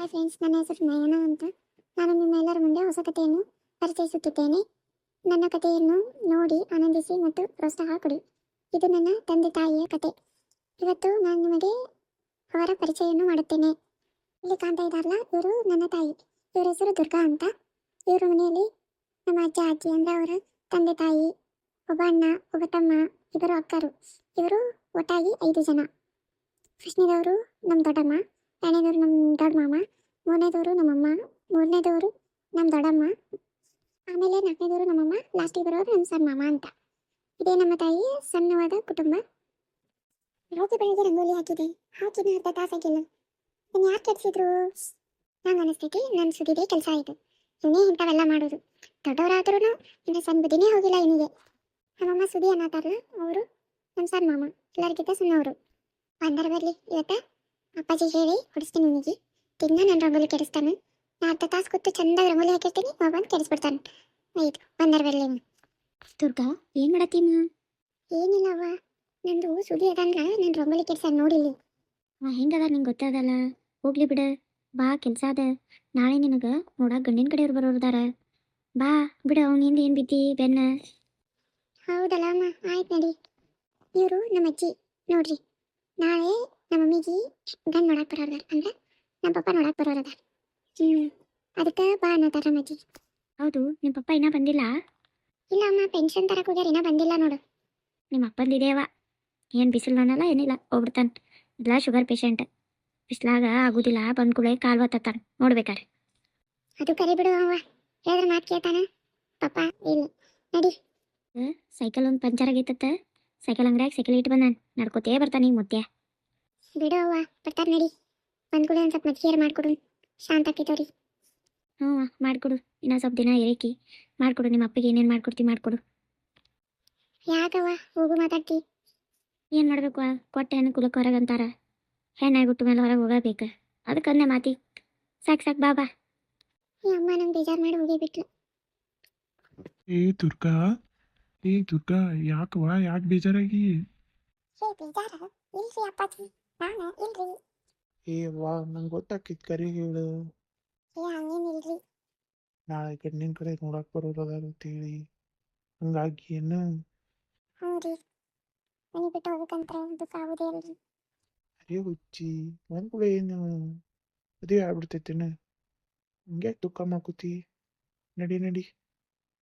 Hi friends ನನ್ನ ಹೆಸರು ನಯನ ಅಂತ. ನಾನು ನಿಮ್ಮೆಲ್ಲರ ಮುಂದೆ ಹೊಸ ಕಥೆಯನ್ನು ಪರಿಚಯಿಸುತ್ತಿದ್ದೇನೆ. ನನ್ನ ಕಥೆಯನ್ನು ನೋಡಿ ಆನಂದಿಸಿ ಮತ್ತು ಪ್ರೋತ್ಸಾಹ ಕೊಡಿ. ಇದು ನನ್ನ ತಂದೆ ತಾಯಿಯ ಕತೆ. ಇವತ್ತು ನಾನು ನಿಮಗೆ ಅವರ ಪರಿಚಯವನ್ನು ಮಾಡುತ್ತೇನೆ. ಇಲ್ಲಿ ಕಾಣ್ತಾ ಇದ್ದಾರಲ್ಲ, ಇವರು ನನ್ನ ತಾಯಿ. ಇವರ ಹೆಸರು ದುರ್ಗಾ ಅಂತ. ಇವರ ಮನೆಯಲ್ಲಿ ನಮ್ಮ ಅಜ್ಜ, ಅಜ್ಜಿ ಅಂದರೆ ಅವರ ತಂದೆ ತಾಯಿ, ಒಬ್ಬ ಅಣ್ಣ, ಒಬ್ಬ ತಮ್ಮ, ಇಬ್ಬರು ಅಕ್ಕರು. ಇವರು ಒಟ್ಟಾಗಿ ಐದು ಜನ. ಕೃಷ್ಣದವರು ನಮ್ಮ ದೊಡ್ಡಮ್ಮ ಎರಡನೇದವರು ನಮ್ಮ ದೊಡ್ಡ ಮಾಮ ಮೂರನೇದವರು ನಮ್ಮಮ್ಮ ಮೂರನೇದವರು ನಮ್ಮ ದೊಡ್ಡಮ್ಮ, ಆಮೇಲೆ ನಾಲ್ಕನೇದವರು ನಮ್ಮಮ್ಮ ಲಾಸ್ಟಿಗೆ ಬರೋರು ನಮ್ಮ ಸಣ್ಣ ಮಾಮ ಅಂತ. ಇದೇ ನಮ್ಮ ತಾಯಿ, ಸಣ್ಣವಾದ ಕುಟುಂಬ. ರೋಗಿ ಬೆಳಗ್ಗೆ ರಂಗೋಲಿ ಹಾಕಿದೆ. ಹಾಕಿನ ಅರ್ಧ ತಾಸಾಗಿಲ್ಲ ನಾನು ಯಾರು ಕೆಡಿಸಿದ್ರು? ನಂಗೆ ಅನಿಸ್ತೈತಿ ನನ್ನ ಸುದಿದೆ ಕೆಲಸ ಆಯಿತು. ಇವನೇ ಇಂಥವೆಲ್ಲ ಮಾಡೋದು. ದೊಡ್ಡವರಾದ್ರೂ ಇನ್ನು ಸಣ್ಣ ಬುದ್ಧಿನೇ ಹೋಗಿಲ್ಲ ಇವನಿಗೆ ನಮ್ಮಮ್ಮ ಸುದಿ ಅನ್ನತಾರಲ್ಲ ಅವರು ನಮ್ಮ ಸಣ್ಣ ಮಾಮ, ಎಲ್ಲರಿಗಿಂತ ಸಣ್ಣವರು. ಬಂದರೆ ಬರಲಿ, ಇವತ್ತ ಅಪ್ಪಾಜಿ ಹೇಳಿ ಹೊಡಿಸ್ತೀನಿ ನಿನಗೆ. ತಿನ್ನ ನಾನು ರಂಗೋಲಿ ಕೆಡಿಸ್ತಾನೆ. ನಾ ಅರ್ಧ ತಾಸು ಕೂತು ಚಂದಾಗಿ ರಂಗೋಲಿ ಹಾಕಿರ್ತೀನಿ ಅವ ಬಂದು ಕೆಡಿಸ್ಬಿಡ್ತಾನೆ. ಆಯ್ತು ಬಂದರ್ ಬರಲಿ ದುರ್ಗಾ ಏನು ಮಾಡತ್ತೀನ ಏನಿಲ್ಲವ್ವ ನಂದು ಸುದಿ ಅದಂಗ ನಾನು ರಂಗೋಲಿ ಕೆಡ್ಸ ನೋಡಿಲ್ಲ. ಹೆಂಗದ ನಿಂಗೆ ಗೊತ್ತಾದಲ್ಲ ಹೋಗ್ಲಿ ಬಿಡು. ಬಾ ಕೆಲಸ ಅದ. ನಾಳೆ ನಿನಗೆ ನೋಡ ಗಂಡಿನ ಕಡೆಯವ್ರು ಬರೋರ್ದಾರ ಬಾ ಬಿಡ ಅವನಿಂದ ಏನು ಬಿದ್ದಿ ಬೆನ್ನ. ಹೌದಲ್ಲ ಅಮ್ಮ ಆಯ್ತು ನಡಿ. ಇವರು ನಮ್ಮ ಅಜ್ಜಿ ನೋಡ್ರಿ. ನಾಳೆ ನಮ್ಮ ಮಮ್ಮಿಗೆ ಗಂಡು ನೋಡಕ್ಕೆ ಬರೋರ್ದಾರ ಅಂದ್ರೆ ನಮ್ಮ ಪಪ್ಪ ನೋಡಕ್ಕೆ ಬರೋರದಾರ. ಹ್ಞೂ ಅದಕ್ಕೆ ಬಾ ಅನ್ನತಾರ ನಮ್ಮ ಅಜ್ಜಿ ಹೌದು ನಿಮ್ಮ ಪಪ್ಪ ಇನ್ನೂ ಬಂದಿಲ್ಲ? ಇಲ್ಲ ಅಮ್ಮ ಪೆನ್ಷನ್ ತರಕ್ಕೆ ಹೋಗ್ಯಾರ ಇನ್ನೂ ಬಂದಿಲ್ಲ ನೋಡು. ನಿಮ್ಮ ಅಪ್ಪಂದಿದೇವ ಏನು ಬಿಸಿಲು ಅನ್ನಲ್ಲ ಏನಿಲ್ಲ ಹೋಗ್ಬಿಡ್ತಾನೆ. ಇಲ್ಲ ಶುಗರ್ ಪೇಷಂಟ್ ಬಿಸಿಲಾಗ ಆಗುದಿಲ್ಲ ಬಂದ್ ಕೂಡ ಕಾಲು ಒತ್ತಾನ ನೋಡ್ಬೇಕಾರೆ. ಅದು ಕರಿ ಬಿಡು ಅವ ಹೇಳಿದ್ರೆ ಮಾತು ಕೇಳ್ತಾನ? ಪಪ್ಪ ಇಲ್ಲ ನಡಿ. ಸೈಕಲ್ ಒಂದು ಪಂಚರ್ ಆಗೈತತ್ತ. ಸೈಕಲ್ ಅಂಗಡಿಯಾಗ ಸೈಕಲ್ ಇಟ್ಟು ಬಂದಾನ. ನಡ್ಕೋತೇ ಬರ್ತಾನೆ ಈಗ ಮುತ್ಯ ಬಿಡು ಅವ್ವ ಬರ್ತಾರ ನಡಿ. ಬಂದ್ ಕೂಡ ಒಂದು ಸ್ವಲ್ಪ ಮಜ್ಜಿಗೆ ಮಾಡ್ಕೊಡು ಶಾಂತ ಆಕೈತವ್ರಿ ಹ್ಞೂ ಮಾಡಿಕೊಡು ಮಾಡ್ಕೊಡು. ಇನ್ನೂ ಸ್ವಲ್ಪ ದಿನ ಇರೇಕಿ. ಮಾಡ್ಕೊಡು ನಿಮ್ಮ ಅಪ್ಪಗೆ ಏನೇನು ಮಾಡ್ಕೊಡ್ತಿ ಮಾಡ್ಕೊಡು. ಯಾಕವ್ವ ಹೋಗು ಮಾತಾಡ್ತಿ. ಏನು ಮಾಡಬೇಕು ಕೊಟ್ಟೆ ಹೆಣ್ಣು ಕುಲಕ್ಕೆ ಹೊರಗೆ ಅಂತಾರ. ಹೆಣ್ಣಾಗಿ ಹುಟ್ಟು ಮೇಲೆ ಹೊರಗೆ ಹೋಗಬೇಕು. ಅದಕ್ಕೆ ಅದಕ್ಕಂದೆ ಮಾತಿ. ಸಾಕು ಸಾಕು ಬಾಬಾ ಈ ಅಮ್ಮ ನಂಗೆ ಬೇಜಾರು ಮಾಡಿ ಹೋಗಿ ಬಿಟ್ಲು ಏ ದುರ್ಗಾ. ಏ ದುರ್ಗಾ ಯಾಕವ್ವ ಯಾಕೆ ಬೇಜಾರಾಗಿ? ಏ ಬೇಜಾರ? ಇಲ್ರಿ ಅಪ್ಪಾಜಿ. ನಾನು ಇಲ್ರಿ. ಏ ವಾ ನಂಗೆ ಗೊತ್ತಾಕಿತ್ ಕರಿ ಹೇಳು. ಏ ಹಂಗೇನಿಲ್ರಿ ನಾಳೆ ನಿನ್ ಕಡೆ ನೋಡಕ್ ಬರೋರದ ಅಂತೇಳಿ ಹಂಗಾಗಿ ಏನು? ಹ್ಞೂ ರೀ ಮನೆ ಬಿಟ್ಟು ಹೋಗ್ಬೇಕಂತ ದುಃಖ ಆಗೋದೇ ಅಲ್ರಿ ಅರೇ ಹುಚ್ಚಿ ಒಂದ್ ಕೂಡ ಏನು ಅದೇ ಆಗ್ಬಿಡ್ತೈತೇನ ಹಂಗೆ ದುಃಖ ಮಾಡ್ಕೋತಿ? ನಡಿ ನಡಿ.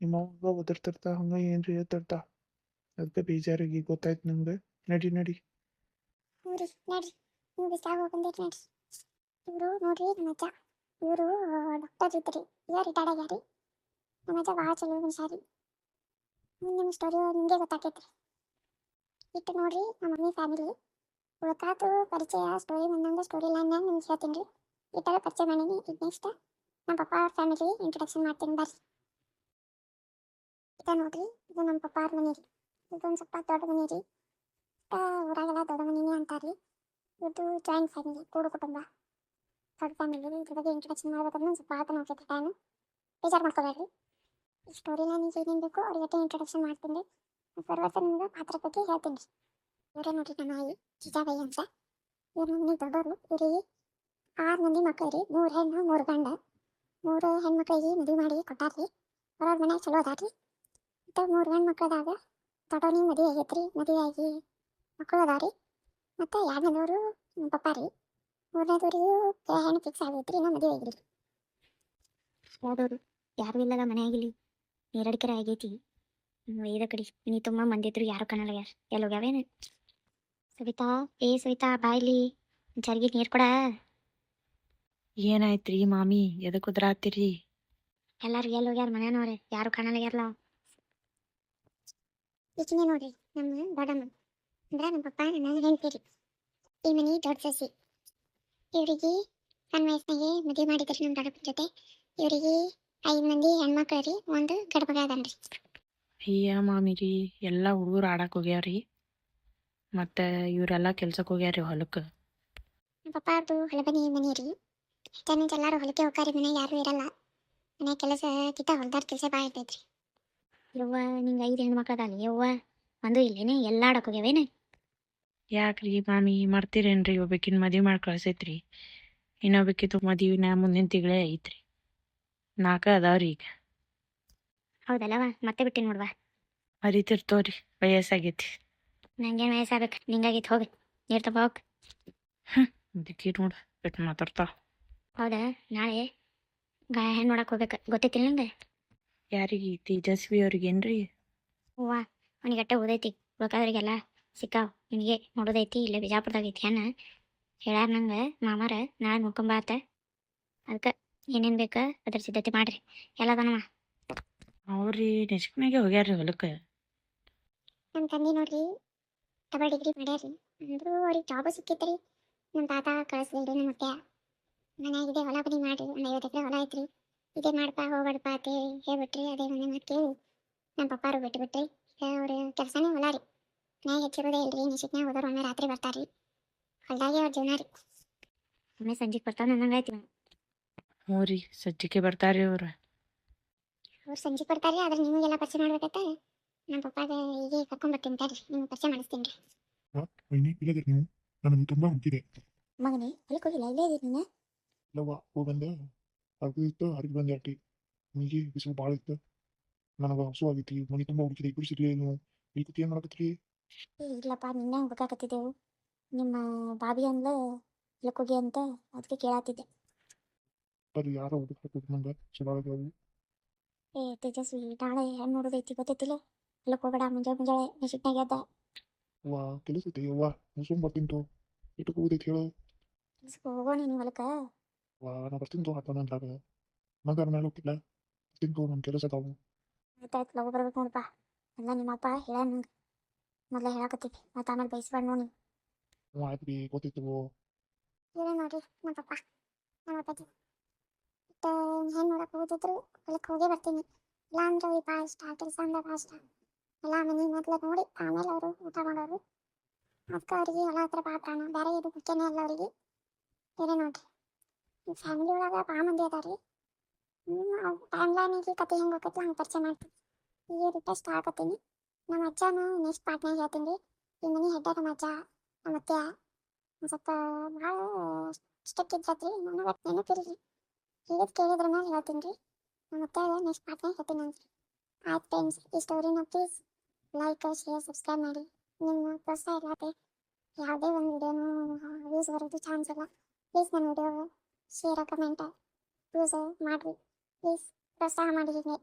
ನಿಮ್ಮ ಅವ್ವ ಒದರ್ತಿರ್ತಾ ಹಂಗ ಏನ್ರಿ ಹೇಳ್ತಿರ್ತಾ? ಅದಕ್ಕೆ ಬೇಜಾರಾಗಿ ಗೊತ್ತಾಯ್ತು ನಂಗೆ. ನಡಿ ನಡಿ. ಹ್ಞೂ ನೋಡ್ರಿ ನೀವು ಬಿಸಾಗ ಬಂದಿರಿ ನೋಡ್ರಿ. ಇವರು ನೋಡ್ರಿ ನಮ್ಮ ಅಜ್ಜ. ಇವರು ಡಾಕ್ಟರ್ ಇದ್ರಿ. ಈಗ ರಿಟೈರ್ಡ್ ಆಗ್ಯಾರಿ. ನಮ್ಮ ಅಜ್ಜ ಭಾಳ ಚಲೋ ಮನುಷ್ಯ ನನ್ನ ಮುಂದೆ ನಿಮ್ಮ ಸ್ಟೋರಿ ನಿಮಗೆ ಗೊತ್ತಾಕೈತ್ರಿ. ಇಟ್ಟು ನೋಡ್ರಿ ನಮ್ಮ ಮಮ್ಮಿ ಫ್ಯಾಮಿಲಿ ಉಳ್ಕಾತು ಪರಿಚಯ ಸ್ಟೋರಿ ಬಂದಂಗೆ ಸ್ಟೋರಿ ಲೈನ್ ನಿಮ್ಗೆ ಹೇಳ್ತೀನಿ ರೀ. ಇಟ್ಟರ ಪರಿಚಯ ಮಾಡೀನಿ. ಈಗ ನೆಕ್ಸ್ಟ್ ನಮ್ಮ ಪಪ್ಪ ಅವ್ರ ಫ್ಯಾಮಿಲಿ ಇಂಟ್ರೊಡಕ್ಷನ್ ಮಾಡ್ತೀನಿ ಬರ್ರಿ. ಇದ ನೋಡ್ರಿ, ಇದು ನಮ್ಮ ಪಪ್ಪ ಅವ್ರ ಮನೆ ರೀ. ಇದೊಂದು ಸ್ವಲ್ಪ ದೊಡ್ಡ ಮನೆ ರೀ. ಊರಾಗೆಲ್ಲ ದೊಡ್ಡ ಮನೆನೇ ಅಂತಾರ್ರಿ ಇದು ಜಾಯಿಂಟ್ ಫ್ಯಾಮಿಲಿ ಕೂಡು ಕುಟುಂಬ. ದೊಡ್ಡ ಫ್ಯಾಮಿಲಿ ಇದ್ರ ಬಗ್ಗೆ ಇಂಟ್ರಡಕ್ಷನ್ ಮಾಡ್ಬೇಕಂದ್ರೆ ಸ್ವಲ್ಪ ಆತನ ನೋಡ್ತೈತಿ ಟೈಮ್ ಬೇಜಾರು ಮಾಡ್ಕೋಬೇಡ್ರಿ ಈ ಸ್ಟೋರಿ ನಾನು ಏನೇನು ಬೇಕು ಅವ್ರಿಗೆ ಇಂಟ್ರಡಕ್ಷನ್ ಮಾಡ್ತೀನಿ. ರೀ ನಿಮ್ಮ ನಿಮ್ಗೆ ಪಾತ್ರ ಬಗ್ಗೆ ಹೇಳ್ತೀನಿ. ರೀ ಇವರೇ ನೋಡ್ರಿ ನಮ್ಮ ಆಯಿ, ಜಿಜಾಬಾಯಿ ಅಂತ. ಇವ್ರ ಮನೆ ದೊಡ್ಡವರು ಇವರಿಗೆ ಆರು ಮಂದಿ ಮಕ್ಕಳು ರೀ ಮೂರು ಹೆಣ್ಣು, ಮೂರು ಗಂಡ. ಮೂರು ಹೆಣ್ಮಕ್ಳಿಗೆ ಮದುವೆ ಮಾಡಿ ಕೊಟ್ಟಾರ್ರಿ. ಅವ್ರವ್ರ ಮನೆ ಚಲೋ ಅದಾರ್ರಿ. ಮತ್ತು ಮೂರು ಗಂಡು ಮಕ್ಕಳದಾಗ ದೊಡ್ಡವನಿಗೆ ಮದುವೆ ಆಗೈತ್ರಿ. ಮದುವೆ ಆಗಿ ಮಕ್ಕಳು ಅದಾವ್ರಿ ಮತ್ತು ಎರಡನೇದವರು ನಮ್ಮ ಪಪ್ಪ ರೀ. ಮೂರನೇದವ್ರಿಗೂ ಹೆಣ್ಣು ಫಿಕ್ಸ್ ಆಗೈತ್ರಿ ಇನ್ನೂ ಮದುವೆ ಆಗಿರಿ ಯಾವ್ದವ್ರು ಯಾರು ಇಲ್ಲದ ಮನೆ ಆಗಿಲಿ. ನೀರಡಿಕೆರೆ ಆಗೈತಿ. ಐದ ಕಡೆ ನೀ ತುಂಬ ಮಂದಿ ಇದ್ರು ಯಾರು ಕಾಣಲ್ಲ ಯಾರು. ಎಲ್ಲಿ ಹೋಗ್ಯಾವೇನು? ಸವಿತಾ ಏ ಸವಿತಾ ಬಾಯ್ಲಿ ಜರ್ಗಿ ನೀರು ಕೊಡ. ಏನಾಯ್ತ್ರಿ ಮಾಮಿ ಎದಕ್ ಉದ್ರಾತಿರಿ ಎಲ್ಲಾರು ಎಲ್ಲಿ ಹೋಗ್ಯಾರ ಮನೆಯವ್ರೆ ಯಾರು ಕಾಣಲ್ಲ ಯಾರಲ್ಲ ಈಕಿನೇ ನೋಡ್ರಿ ನಮ್ಮ ದೊಡ್ಡಮ್ಮ. ಅಂದ್ರೆ ನಮ್ಮ ಪಪ್ಪ ನನ್ನ ಹೆಂಡ್ತಿರಿ ಈ ಮನಿ ದೊಡ್ಡ ಸಸಿ. ಇವರಿಗೆ ಸಣ್ಣ ವಯಸ್ಸಿನಾಗೆ ಮದುವೆ ಮಾಡಿದ್ರಿ ನಮ್ಮ ದೊಡ್ಡಪ್ಪನ ಜೊತೆ. ಇವರಿಗೆ ಐದು ಮಂದಿ ಹೆಣ್ಮಕ್ಳು ರೀ ಒಂದು ಗಡ್ಬಗ ಅದನ್ರಿ. ಅಯ್ಯ ಮಾಮಿರಿ ಎಲ್ಲ ಹುಡುಗರು ಆಡಕ್ ಹೋಗ್ಯಾವ್ರಿ. ಮತ್ತೆ ಇವರೆಲ್ಲ ಕೆಲ್ಸಕ್ಕೆ ಹೋಗ್ಯಾರಿ ಹೊಲಕ್ಕೆ ನಮ್ಮ ಪಪ್ಪ ಅದು ಹೊಲಬನಿ ಮನೆ ರೀ ಚೆನ್ನಾಗಿ ಎಲ್ಲರೂ ಹೊಲಕ್ಕೆ ಹೋಗಾರಿ ಮನೆ ಯಾರು ಇರಲ್ಲ. ಮನೆ ಕೆಲಸ ಕಿತ್ತ ಹೊಲ್ದಾರ ಕೆಲಸ ಭಾಳ ಇರ್ತೈತ್ರಿ. ಯವ್ವ ನಿಂಗೆ ಐದು ಹೆಣ್ಮಕ್ಳು ಅದಾವ ಯವ್ವ. ಒಂದು ಇಲ್ಲೇನೆ ಎಲ್ಲ ಆಡಕ್ಕೆ ಹೋಗ್ಯಾವೇನೆ? ಯಾಕ್ರಿ ಮಾಮಿ ಮರ್ತೀರೇನ್ರಿ ಒಬ್ಬಕಿನ ಮದ್ವಿ ಮಾಡಿ ಕಳ್ಸೈತ್ರಿ. ಇನ್ನೊಬ್ಬಕ್ಕಿತ್ತು ಮದುವಿನ ಮುಂದಿನ ತಿಂಗಳೇ ಐತ್ರಿ. ನಾಲ್ಕ ಅದಾವ್ರಿ ಈಗ. ಹೌದಲ್ಲವ ಮತ್ತೆ ಬಿಟ್ಟಿ ನೋಡ್ವಾ. ಅರಿತಿರ್ತೋರಿ ವಯಸ್ಸಾಗೈತಿ. ನಂಗೇನು ವಯಸ್ಸಾಗಬೇಕು? ನಿಂಗಾಗೈತಿ ಹೋಗಿ. ನೀರು ತಗೋ ಹೋಗಿ. ಅದಕ್ಕೆ ನೋಡು ಬಿಟ್ಟು ಮಾತಾಡ್ತಾವ ಹೌದಾ? ನಾಳೆ ಗಾಯ ಹೆಣ್ಣು ನೋಡಕ್ಕೆ ಹೋಗ್ಬೇಕು. ಗೊತ್ತೈತಿಲ್ಲ ನಂಗೆ? ಯಾರಿಗೆ ತೇಜಸ್ವಿ ಅವ್ರಿಗೇನ್ರಿ ಹೂವ ಅವನಿಗೆ ಅಟ್ಟ ಓದೈತಿ. ಉಳ್ಕಾದ್ರಿಗೆಲ್ಲ ಸಿಕ್ಕಾವ್. ನಿನಗೆ ನೋಡೋದೈತಿ? ಇಲ್ಲ ಬಿಜಾಪುರದಾಗ ಐತಿ ಹೆಣ್ಣ ಹೇಳ್ಯಾರ ನಂಗೆ ಮಾಮಾರ ನಾಳೆ ನೋಡ್ಕೊಂಬಾತ ಅದಕ್ಕೆ ಏನೇನು ಬೇಕು ಅದ್ರ ಸಿದ್ಧತೆ ಮಾಡ್ರಿ. ಎಲ್ಲದನವ ಅವ್ರಿ ನೆಚ್ಕನಾಗೆ ಹೋಗ್ಯಾರ್ರಿ ಹೊಲಕ್ಕೆ. ನಮ್ಮ ತಂದೆ ನೋಡ್ರಿ ಡಬಲ್ ಡಿಗ್ರಿ ಮಾಡ್ಯಾರ್ರಿ. ಅಂದ್ರೂ ಅವ್ರಿಗೆ ಜಾಬ್ ಸಿಕ್ಕಿತ್ರಿ. ನಮ್ಮ ತಾತ ಕಳಿಸ್ಲಿಲ್ರಿ ನಮ್ಮ ಅತ್ತೆ ಮನೆಯಾಗಿದೆ ಹೊಲ ಬದಿ ಮಾಡ್ರಿ. ಒಂದು ಐವತ್ತು ಎಕರೆ ಹೊಲ ಐತ್ರಿ. ಇದೇ ಮಾಡಪ್ಪ ಹೋಗ್ಬೇಡಪ್ಪ ಹೇಳ್ಬಿಟ್ರಿ. ಅದೇ ಮನೆ ಮಾತು ಕೇಳಿ ನಮ್ಮ ಪಪ್ಪಾರು ಬಿಟ್ಟು ಬಿಟ್ರಿ ಅವ್ರ ಕೆಲಸನೇ ಹೊಲ ರೀ. ಮನ್ಯಾಗ ಹೆಚ್ಚಿರೋದೇ ಇಲ್ರಿ. ನಿಶಿಕ್ನಾಗ ಹೋದವ್ರು ಒಮ್ಮೆ ರಾತ್ರಿ ಬರ್ತಾರ್ರಿ. ಹೊಲ್ದಾಗೆ ಅವ್ರ ಜೀವನ ರೀ. ಒಮ್ಮೆ ಸಂಜೆಗೆ ಬರ್ತಾನೆ ನನ್ನ ಆಯ್ತು ಹ್ಞೂ ರೀ ಸಜ್ಜಿಗೆ ಬರ್ತಾರ್ರಿ ಅವ್ರ. ಅವ್ರು ಸಂಜೆ ಬರ್ತಾರ್ರಿ ಆದ್ರೆ ನಿಮಗೆಲ್ಲ ಪರಿಚಯ ಮಾಡ್ಬೇಕತ್ತ ನಮ್ಮ ಪಪ್ಪಾಗ ಹೀಗೆ ಕರ್ಕೊಂಡ್ಬರ್ತೀನಿ ತಡ್ರಿ ನಿಮ್ಗೆ ಪರಿಚಯ ಮಾಡಿಸ್ತೀನಿ ರೀ. ವೈನಿ ಇಲ್ಲದ್ರಿ ನೀವು? ನನಗೆ ತುಂಬ ಹುಟ್ಟಿದೆ. ಮಗನೇ ಹೊಲಕ್ಕೆ ಹೋಗಿಲ್ಲ ಇಲ್ಲೇ ಇದೀನಿ ನೀನು ಇಲ್ಲವ್ವ ಹೋಗಿ ಬಂದೆ. ಅದು ಇತ್ತು ಹರಿದು ಬಂದೆ ಅಟ್ಟಿ ನಿಮಗೆ ಬಿಸಿಲು ಭಾಳ ಇತ್ತು. ನನಗೆ ಹಸು ಆಗಿತ್ತು ಮನೆ ತುಂಬಾ ಹುಡುಕಿದೆ ಇಬ್ಬರು ಸಿಗ್ಲಿ ನೀವು ಈ ಕುತಿ ಏನು ಮಾಡಕತ್ರಿ ಏ ಇಲ್ಲಪ್ಪ ನಿನ್ನೆ ಹುಡುಕಾಕತ್ತಿದ್ದೆವು ನಿಮ್ಮ ಬಾಬಿ ಅಂದ್ಲ ಹೊಲಕ್ಕೆ ಹೋಗಿ ಅಂತ ಅದಕ್ಕೆ ಕೇಳಾತಿದ್ದೆ. ಬರ್ರಿ ಯಾರೋ ಹುಡುಕ ನಂಗೆ ಏ ತೇಜಸ್ವಿ ನಾಳೆ ಹೆಣ್ಣು ನೋಡೋದೈತಿ ಗೊತ್ತೈತಿಲ್ಲ? ಹೊಲಕ್ಕೆ ಹೋಗಬೇಡ ಮುಂಜಾನೆ ಮುಂಜಾನೆ ನಿಶಿಟ್ನಾಗ ಎದ್ದ. ವಾ ಕೆಲಸ ಐತಿ ಅವ್ವ ಮುಸ್ಕೊಂಡ್ ಬರ್ತೀನಿ ತೋ. ಇಟ್ಟು ಹೋಗುದೈತಿ ಹೇಳು. ಕೆಲ್ಸಕ್ಕೆ ಹೋಗೋ ನೀನು ಹೊಲಕ್ಕೆ? ವಾ ನಾ ಬರ್ತೀನಿ ತೋ ಹತ್ತ ನಂದ್ರಾಗ ನಂಗಾರ ಮೇಲೆ ಹೋಗಿಲ್ಲ ಬರ್ತೀನಿ ತೋ ನನ್ನ ಕೆಲಸ ತಾವು ಆಯ್ತಾಯ್ತು ಲಗು ಬರ್ಬೇಕು ನೋಡಪ್ಪ. ಎಲ್ಲ ನಿಮ್ಮಪ್ಪ ಹೇಳ ನಂಗೆ ಮೊದಲೇ ಹೇಳಕತ್ತೀವಿ ಮತ್ತೆ ಆಮೇಲೆ ಬೈಸ್ಬೇಡ ನೋಡಿ ಹ್ಞೂ ಆಯ್ತು ರೀ ಗೊತ್ತಿತ್ತು. ಹೇಳ ನೋಡ್ರಿ ನಮ್ಮ ಪಪ್ಪ ನಮ್ಮ ಅಪ್ಪಾಜಿ. ಮತ್ತು ಹೆಣ್ಣು ನೋಡಕ್ಕೆ ಹೋಗಿದ್ರು ಹೊಲಕ್ಕೆ ಹೋಗೇ ಬರ್ತೀನಿ. ಇಲ್ಲ ಅಂದ್ರೆ ಅವ್ರಿಗೆ ಭಾಳ ಇಷ್ಟ ಕೆಲಸ ಅಂದ್ರೆ ಭಾಳ ಇಷ್ಟ. ಎಲ್ಲ ಮನೆ ಮೊದಲು ನೋಡಿ ಆಮೇಲೆ ಅವರು ಊಟ ಮಾಡೋರು. ಅದಕ್ಕೆ ಅವ್ರಿಗೆ ಎಲ್ಲ ಹತ್ರ ಭಾಳ ಪ್ರಾಣ. ಬೇರೆ ಇದು ಮುಖ್ಯನೇ ಅಲ್ಲ ಅವರಿಗೆ. ಬೇರೆ ನೋಡ್ರಿ. ಫ್ಯಾಮಿಲಿ ಒಳಗೆ ಭಾಳ ಮಂದಿ ಅದಾರ ರೀ ಟೈಮ್ ಲೈನಿಗೆ ಕತೆ ಹೆಂಗೆ ಹೋಗತ್ತೆ ಹಂಗೆ ಪರಿಚಯ ಮಾಡ್ತೀನಿ. ಈಗ ರಿಕ್ವೆಸ್ಟ್ ಆಗತ್ತೀನಿ ನಮ್ಮ ಅಜ್ಜನ ನೆಕ್ಸ್ಟ್ ಪಾರ್ಟ್ನಾಗ ಹೇಳ್ತೀನಿ ರೀ ಈ ಮನೆ ಹೆಡ್ಡ ನಮ್ಮ ಅಜ್ಜ ನಮ್ಮ ಅತ್ತೆ ಸ್ವಲ್ಪ ಭಾಳ ಸ್ಟೆಪ್ ಇದ್ರತ್ರಿ ನನಗೆ ನೆನಪಿಲ್ರಿ ಹೇಳಿದ್ ಕೇಳಿದ್ರ ಮೇಲೆ ಹೇಳ್ತೀನಿ ರೀ ನಮ್ಮ ಅತ್ತೆ ನೆಕ್ಸ್ಟ್ ಪಾರ್ಟ್ನಾಗ ಹೇಳ್ತೀನಿ ಅಂತ ಆಯ್ತು ಫ್ರೆಂಡ್ಸ್ ಈ ಸ್ಟೋರಿನ ಪ್ಲೀಸ್ ಲೈಕ್ ಶೇರ್ ಸಬ್ಸ್ಕ್ರೈಬ್ ಮಾಡಿ ನಿಮ್ಮ ಪ್ರೋತ್ಸಾಹ ಇಲ್ಲದೆ ಯಾವುದೇ ಒಂದು ವಿಡಿಯೋನು ವ್ಯೂಸ್ ಬರೋದು ಚಾನ್ಸ್ ಇಲ್ಲ ಪ್ಲೀಸ್ ನನ್ನ ವಿಡಿಯೋ ಶೇರ್ ಕಮೆಂಟ್ ಯೂಸ್ ಮಾಡಿರಿ ಪ್ಲೀಸ್ ಪ್ರೋತ್ಸಾಹ ಮಾಡಿ ಹೀಗೆ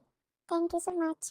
ಥ್ಯಾಂಕ್ ಯು ಸೊ ಮಚ್